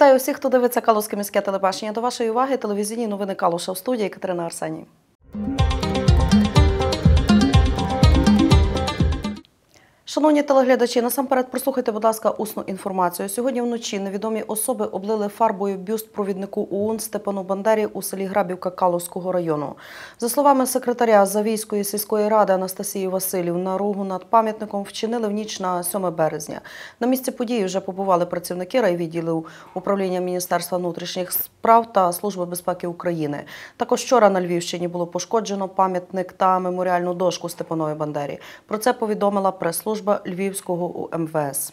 Вітаю всіх, хто дивиться Калузьке міське телебачення. До вашої уваги телевізійні новини Калуша в студії Катерина Арсеній. Шановні телеглядачі, насамперед прослухайте, будь ласка, усну інформацію. Сьогодні вночі невідомі особи облили фарбою бюст провіднику ОУН Степану Бандері у селі Грабівка Калузького району. За словами секретаря Завійської сільської ради Анастасії Василів, наругу над пам'ятником вчинили в ніч на 7 березня. На місці події вже побували працівники райвідділів управління Міністерства внутрішніх справ та Служби безпеки України. Також вчора на Львівщині було пошкоджено пам'ятник та меморіальну дошку Степанові Бандері. Про це повідомила прес-служба Львівського УМВС.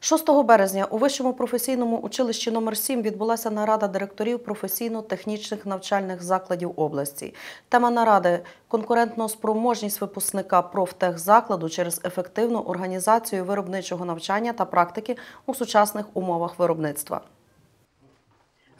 «6 березня у Вищому професійному училищі номер 7 відбулася нарада директорів професійно-технічних навчальних закладів області. Тема наради конкурентно спроможність випускника профтехзакладу через ефективну організацію виробничого навчання та практики у сучасних умовах виробництва.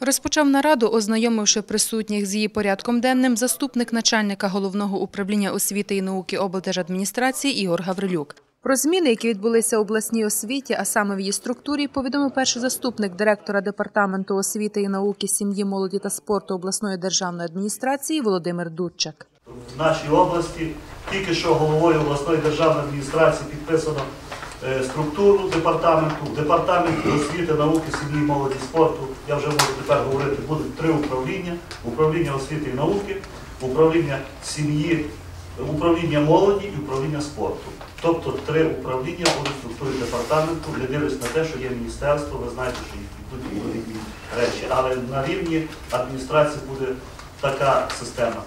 Розпочав нараду, ознайомивши присутніх з її порядком денним, заступник начальника головного управління освіти і науки облдержадміністрації Ігор Гаврилюк. Про зміни, які відбулися у обласній освіті, а саме в її структурі, повідомив перший заступник директора департаменту освіти і науки, сім'ї, молоді та спорту обласної державної адміністрації Володимир Дудчак. В нашій області тільки що головою обласної державної адміністрації підписано структуру департаменту, департамент освіти, науки, сім'ї, молоді, спорту. Я вже можу тепер говорити, будуть три управління: управління освіти і науки, управління сім'ї, управління молоді і управління спорту. Тобто три управління будуть в структурі департаменту, не дивлячись на те, що є міністерство, ви знаєте, що їх йдуть відповідні речі. Але на рівні адміністрації буде така система.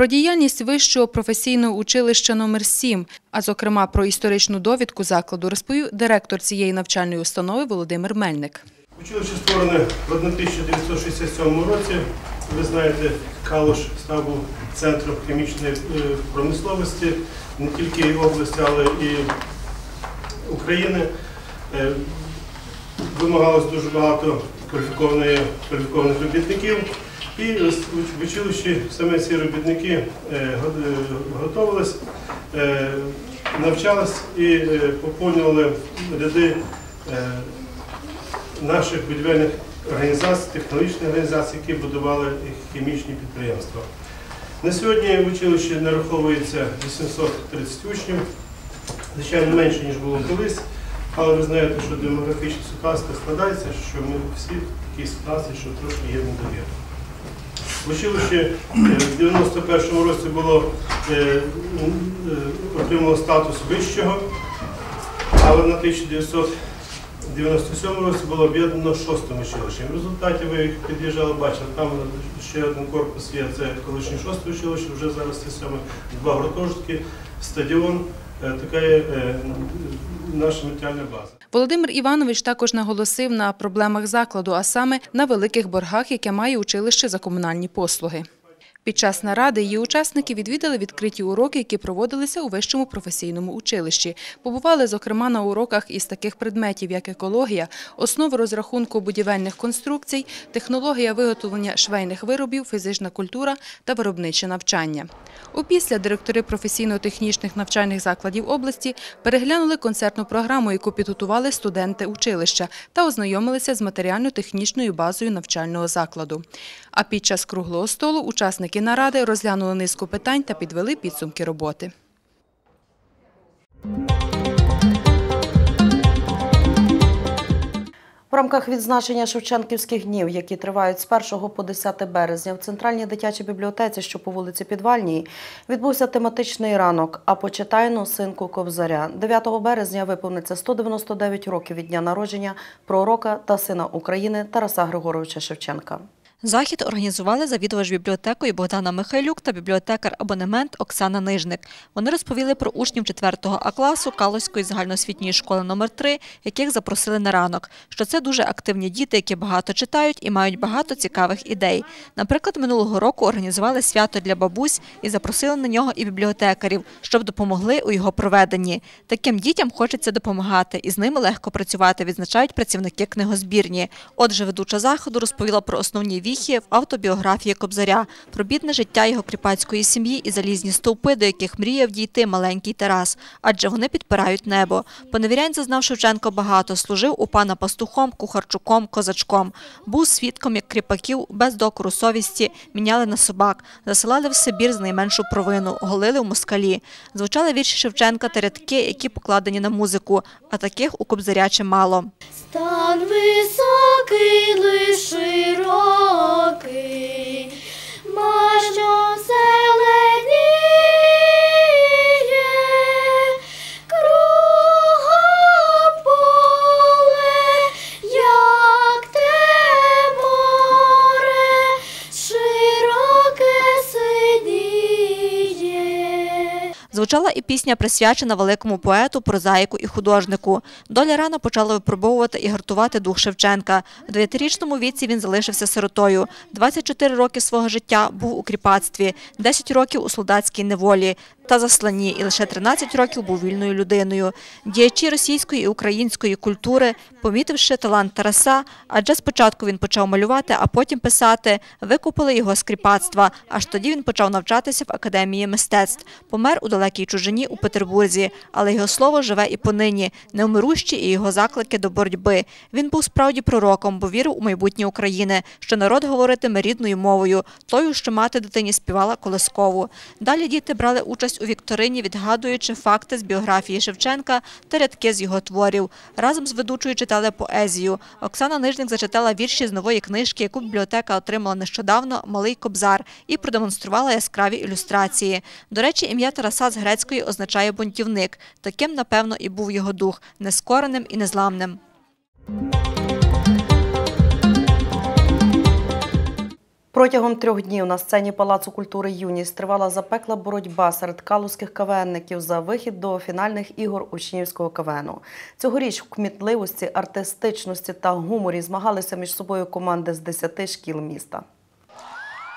Про діяльність вищого професійного училища номер 7 а зокрема про історичну довідку закладу, розповів директор цієї навчальної установи Володимир Мельник. Училище створене в 1967 році. Ви знаєте, Калуш став центром хімічної е, промисловості не тільки області, але і України. Е, Вимагалось дуже багато кваліфікованих робітників. І в училищі саме ці робітники е, е, готувались, е, навчались і поповнювали ряди наших будівельних організацій, технологічних організацій, які будували хімічні підприємства. На сьогодні в училищі нараховується 830 учнів, звичайно, менше, ніж було колись, але ви знаєте, що демографічна ситуація складається, що ми всі в такій ситуації, що трошки є недовіра. В училищі е, в 91-му році було е, е, отримало статус вищого, але на 1997 році було об'єднано шостим училищем. В результаті ви їх під'їжджали, бачили, там ще один корпус є, це колишнє шосте училище, вже зараз це сьоме, два гуртожитки, стадіон, така є е, наша матеріальна база. Володимир Іванович також наголосив на проблемах закладу, а саме на великих боргах, яке має училище за комунальні послуги. Під час наради її учасники відвідали відкриті уроки, які проводилися у вищому професійному училищі. Побували, зокрема, на уроках із таких предметів, як екологія, основи розрахунку будівельних конструкцій, технологія виготовлення швейних виробів, фізична культура та виробниче навчання. Опісля директори професійно-технічних навчальних закладів області переглянули концертну програму, яку підготували студенти училища, та ознайомилися з матеріально-технічною базою навчального закладу. А під час круглого столу учасники наради розглянули низку питань та підвели підсумки роботи. В рамках відзначення Шевченківських днів, які тривають з 1 по 10 березня, в центральній дитячій бібліотеці, що по вулиці Підвальній, відбувся тематичний ранок. А почитайну синку Кобзаря. 9 березня виповниться 199 років від дня народження пророка та сина України Тараса Григоровича Шевченка. Захід організували завідувач бібліотекою Богдана Михайлюк та бібліотекар абонемент Оксана Нижник. Вони розповіли про учнів 4 А класу Калоської загальноосвітньої школи номер 3 яких запросили на ранок. Що це дуже активні діти, які багато читають і мають багато цікавих ідей. Наприклад, минулого року організували свято для бабусь і запросили на нього і бібліотекарів, щоб допомогли у його проведенні. Таким дітям хочеться допомагати, і з ними легко працювати, відзначають працівники книгозбірні. Отже, ведуча заходу розповіла про основні в автобіографії Кобзаря, про бідне життя його кріпацької сім'ї і залізні стовпи, до яких мріяв дійти маленький Тарас, адже вони підпирають небо. Поневірянь зазнав Шевченко багато, служив у пана пастухом, кухарчуком, козачком. Був свідком, як кріпаків без докору совісті міняли на собак, засилали в Сибір з найменшу провину, голили в москалі. Звучали вірші Шевченка та рядки, які покладені на музику, а таких у Кобзаря чимало. Стан високий, пісня, присвячена великому поету, прозаїку і художнику. Доля рано почала випробовувати і гартувати дух Шевченка. В дев'ятирічному віці він залишився сиротою. 24 роки свого життя був у кріпацтві, 10 років у солдатській неволі та засланні, і лише 13 років був вільною людиною. Діячі російської і української культури, помітивши талант Тараса, адже спочатку він почав малювати, а потім писати, викупили його з кріпацтва. Аж тоді він почав навчатися в академії мистецтв. Помер у далекій чужині у Петербурзі, але його слово живе і понині, неумирущі і його заклики до боротьби. Він був справді пророком, бо вірив у майбутнє України, що народ говоритиме рідною мовою, тою, що мати дитині співала колискову. Далі діти брали участь у вікторині, відгадуючи факти з біографії Шевченка та рядки з його творів. Разом з ведучою читали поезію. Оксана Нижник зачитала вірші з нової книжки, яку бібліотека отримала нещодавно Малий Кобзар і продемонструвала яскраві ілюстрації. До речі, ім'я Тараса з грецької означає бунтівник. Таким, напевно, і був його дух нескореним і незламним. Протягом трьох днів на сцені Палацу культури Юність тривала запекла боротьба серед калузьких КВНників за вихід до фінальних ігор учнівського КВНу. Цьогоріч в кмітливості, артистичності та гуморі змагалися між собою команди з 10 шкіл міста.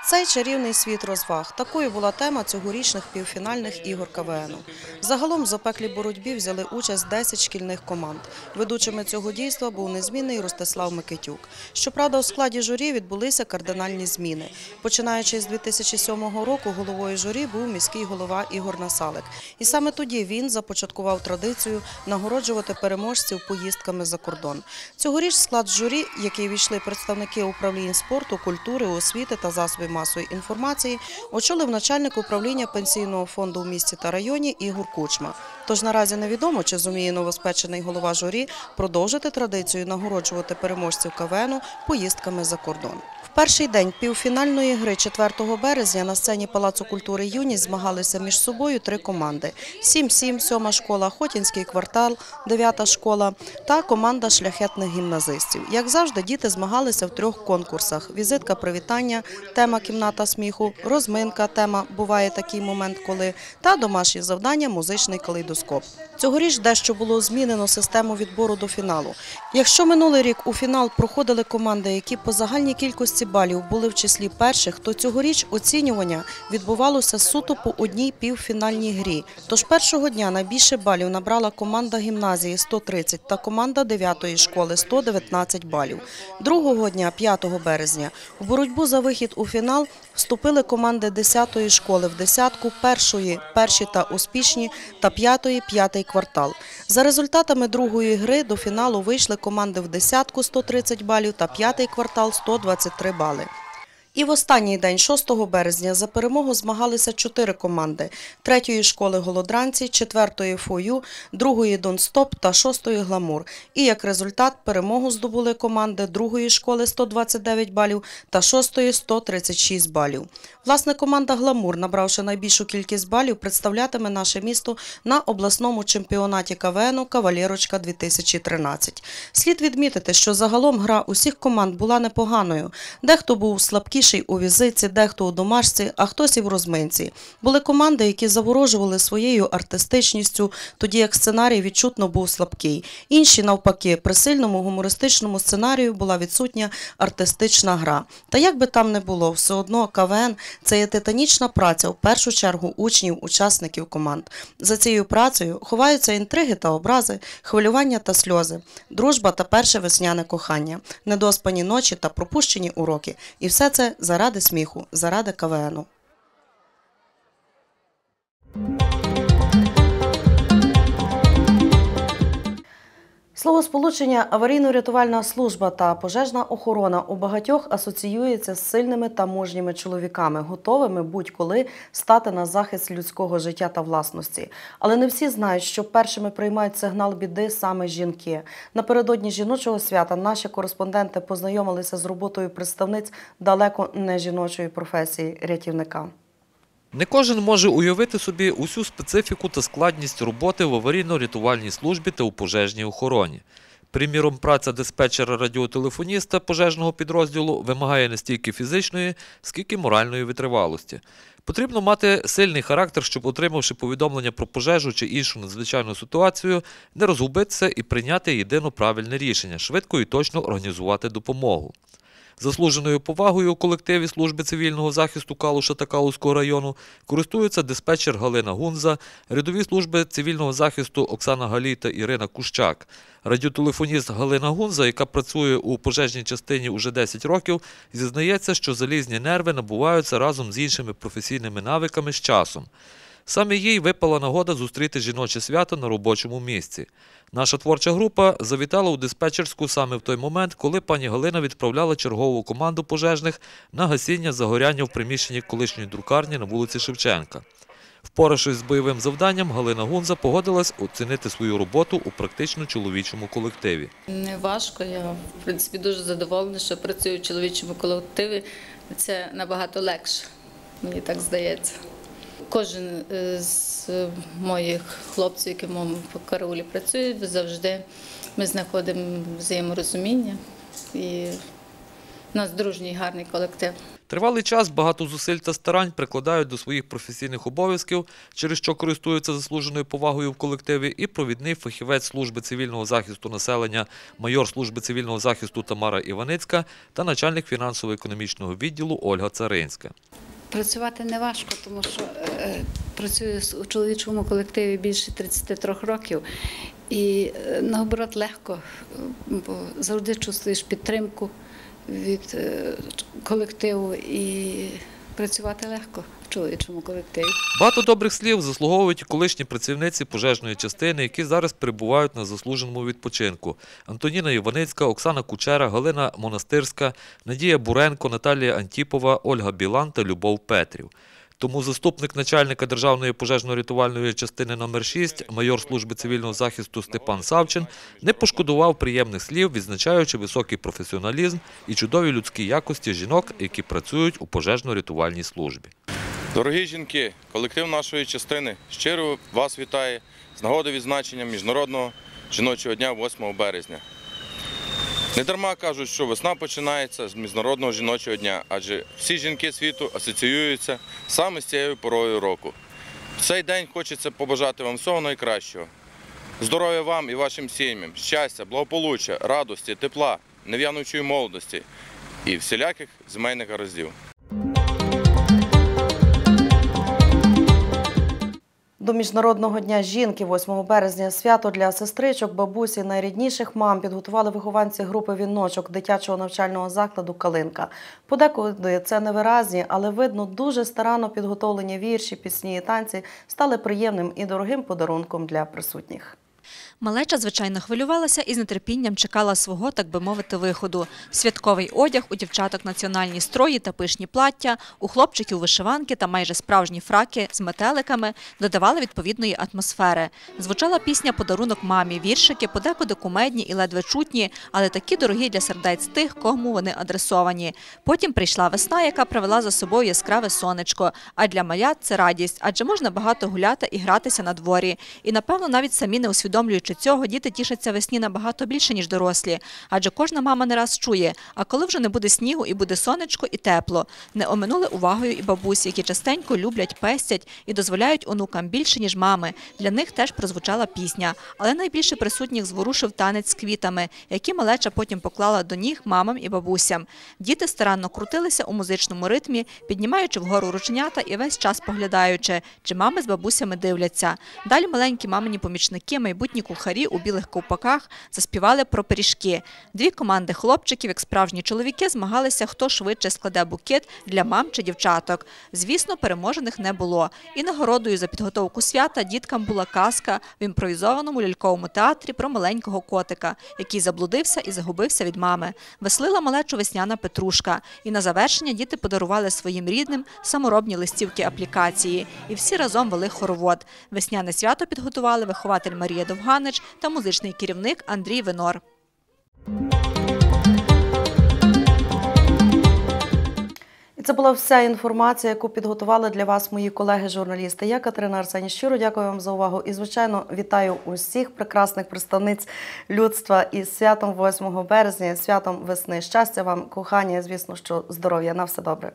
Цей чарівний світ розваг. Такою була тема цьогорічних півфінальних ігор КВНу. Загалом в запеклій боротьбі взяли участь 10 шкільних команд. Ведучими цього дійства був незмінний Ростислав Микитюк. Щоправда, у складі журі відбулися кардинальні зміни. Починаючи з 2007 року, головою журі був міський голова Ігор Насалик. І саме тоді він започаткував традицію нагороджувати переможців поїздками за кордон. Цьогоріч склад журі, який війшли представники управлінь спорту, культури, освіти та засобів масової інформації, очолив начальник управління пенсійного фонду в місті та районі Ігор Кучма. Тож наразі невідомо, чи зуміє новоспечений голова журі продовжити традицію нагороджувати переможців КВНу поїздками за кордон. Перший день півфінальної гри 4 березня на сцені Палацу культури Юність змагалися між собою три команди: 7-7, 7 школа, Хотінський квартал, 9 школа та команда шляхетних гімназистів. Як завжди, діти змагалися в трьох конкурсах: візитка привітання, тема кімната сміху, розминка, тема буває такий момент, коли та домашні завдання музичний калейдоскоп. Цьогоріч дещо було змінено систему відбору до фіналу. Якщо минулий рік у фінал проходили команди, які по загальній кількості балів були в числі перших, то цьогоріч оцінювання відбувалося суто по одній півфінальній грі. Тож першого дня найбільше балів набрала команда гімназії 130 та команда 9-ї школи 119 балів. Другого дня, 5 березня, у боротьбу за вихід у фінал вступили команди 10-ї школи в десятку, першої, перші та успішні та п'ятої, п'ятий квартал. За результатами другої гри до фіналу вийшли команди в десятку 130 балів та п'ятий квартал 123 باڵێ. І в останній день, 6 березня, за перемогу змагалися чотири команди: третьої школи голодранці, четвертої фою, другої Донстоп та шостої гламур. І як результат перемогу здобули команди другої школи 129 балів та шостої 136 балів. Власне, команда Гламур, набравши найбільшу кількість балів, представлятиме наше місто на обласному чемпіонаті КВНу Кавалєрочка 2013. Слід відмітити, що загалом гра усіх команд була непоганою. Дехто був слабкіший пішій у візиці, дехто у домашці, а хтось і в розминці. Були команди, які заворожували своєю артистичністю, тоді як сценарій відчутно був слабкий. Інші, навпаки, при сильному гумористичному сценарію була відсутня артистична гра. Та як би там не було, все одно КВН – це є титанічна праця в першу чергу учнів, учасників команд. За цією працею ховаються інтриги та образи, хвилювання та сльози, дружба та перше весняне кохання, недоспані ночі та пропущені уроки. І все це заради сміху, заради КВНу. Словосполучення аварійно-рятувальна служба та пожежна охорона у багатьох асоціюється з сильними та мужніми чоловіками, готовими будь-коли стати на захист людського життя та власності. Але не всі знають, що першими приймають сигнал біди саме жінки. Напередодні жіночого свята наші кореспонденти познайомилися з роботою представниць далеко не жіночої професії рятівника. Не кожен може уявити собі усю специфіку та складність роботи в аварійно-рятувальній службі та у пожежній охороні. Приміром, праця диспетчера-радіотелефоніста пожежного підрозділу вимагає не стільки фізичної, скільки моральної витривалості. Потрібно мати сильний характер, щоб, отримавши повідомлення про пожежу чи іншу надзвичайну ситуацію, не розгубитися і прийняти єдино правильне рішення швидко і точно організувати допомогу. Заслуженою повагою у колективі служби цивільного захисту Калуша та Калуського району користуються диспетчер Галина Гунза, рядові служби цивільного захисту Оксана Галій та Ірина Кущак. Радіотелефоніст Галина Гунза, яка працює у пожежній частині уже 10 років, зізнається, що залізні нерви набуваються разом з іншими професійними навиками з часом. Саме їй випала нагода зустріти жіноче свято на робочому місці. Наша творча група завітала у диспетчерську саме в той момент, коли пані Галина відправляла чергову команду пожежних на гасіння загоряння в приміщенні колишньої друкарні на вулиці Шевченка. Впоравшись з бойовим завданням, Галина Гунза погодилась оцінити свою роботу у практично чоловічому колективі. Не важко. Я в принципі дуже задоволена, що працюю в чоловічому колективі. Це набагато легше, мені так здається. Кожен е, з моїх хлопців, які в моєму караулі працюють, завжди ми знаходимо взаєморозуміння і у нас дружній гарний колектив. Тривалий час багато зусиль та старань прикладають до своїх професійних обов'язків, через що користуються заслуженою повагою в колективі, і провідний фахівець служби цивільного захисту населення, майор служби цивільного захисту Тамара Іваницька та начальник фінансово-економічного відділу Ольга Царинська. Працювати не важко, тому що е, працюю у чоловічому колективі більше 33 років. І е, наоборот легко, е, бо завжди чувствуєш підтримку від е, колективу і працювати легко в чоловічому колективі. Багато добрих слів заслуговують і колишні працівниці пожежної частини, які зараз перебувають на заслуженому відпочинку. Антоніна Іваницька, Оксана Кучера, Галина Монастирська, Надія Буренко, Наталія Антіпова, Ольга Білан та Любов Петрів. Тому заступник начальника Державної пожежно-рятувальної частини номер 6 майор служби цивільного захисту Степан Савчин, не пошкодував приємних слів, відзначаючи високий професіоналізм і чудові людські якості жінок, які працюють у пожежно-рятувальній службі. Дорогі жінки, колектив нашої частини щиро вас вітає з нагоди відзначення Міжнародного жіночого дня 8 березня. Недарма кажуть, що весна починається з Міжнародного жіночого дня, адже всі жінки світу асоціюються саме з цією порою року. В цей день хочеться побажати вам всього найкращого. Здоров'я вам і вашим сім'ям, щастя, благополуччя, радості, тепла, нев'янучої молодості і всіляких земельних гараздів. До Міжнародного дня жінки 8 березня свято для сестричок, бабусі, найрідніших мам підготували вихованці групи віночок дитячого навчального закладу Калинка. Подекуди це невиразні, але видно дуже старанно підготовлені вірші, пісні і танці стали приємним і дорогим подарунком для присутніх. Малеча, звичайно, хвилювалася і з нетерпінням чекала свого, так би мовити, виходу. Святковий одяг, у дівчаток національні строї та пишні плаття, у хлопчиків вишиванки та майже справжні фраки з метеликами додавали відповідної атмосфери. Звучала пісня «Подарунок мамі», віршики, подекуди кумедні і ледве чутні, але такі дорогі для сердець тих, кому вони адресовані. Потім прийшла весна, яка привела за собою яскраве сонечко. А для малят це радість, адже можна багато гуляти і гратися на дворі. І, напевно, навіть самі не усвідомлюють, усвідомлюючи цього, діти тішаться весні набагато більше, ніж дорослі. Адже кожна мама не раз чує, а коли вже не буде снігу і буде сонечко і тепло. Не оминули увагою і бабусі, які частенько люблять, пестять і дозволяють онукам більше, ніж мами. Для них теж прозвучала пісня. Але найбільше присутніх зворушив танець з квітами, які малеча потім поклала до ніг мамам і бабусям. Діти старанно крутилися у музичному ритмі, піднімаючи вгору рученята і весь час поглядаючи, чи мами з бабусями дивляться. Далі маленькі мамині помічники, майбутні кухарі у білих ковпаках заспівали про пиріжки. Дві команди хлопчиків, як справжні чоловіки, змагалися, хто швидше складе букет для мам чи дівчаток. Звісно, переможених не було. І нагородою за підготовку свята діткам була казка в імпровізованому ляльковому театрі про маленького котика, який заблудився і загубився від мами. Веслила малечу весняна Петрушка. І на завершення діти подарували своїм рідним саморобні листівки аплікації. І всі разом вели хоровод. Весняне свято підготували вихователь Марія Довганич та музичний керівник Андрій Винор. І це була вся інформація, яку підготували для вас мої колеги-журналісти. Я Катерина Арсені. Щиро дякую вам за увагу. І, звичайно, вітаю усіх прекрасних представниць людства із святом 8 березня, святом весни. Щастя вам, кохання, звісно, що здоров'я. На все добре.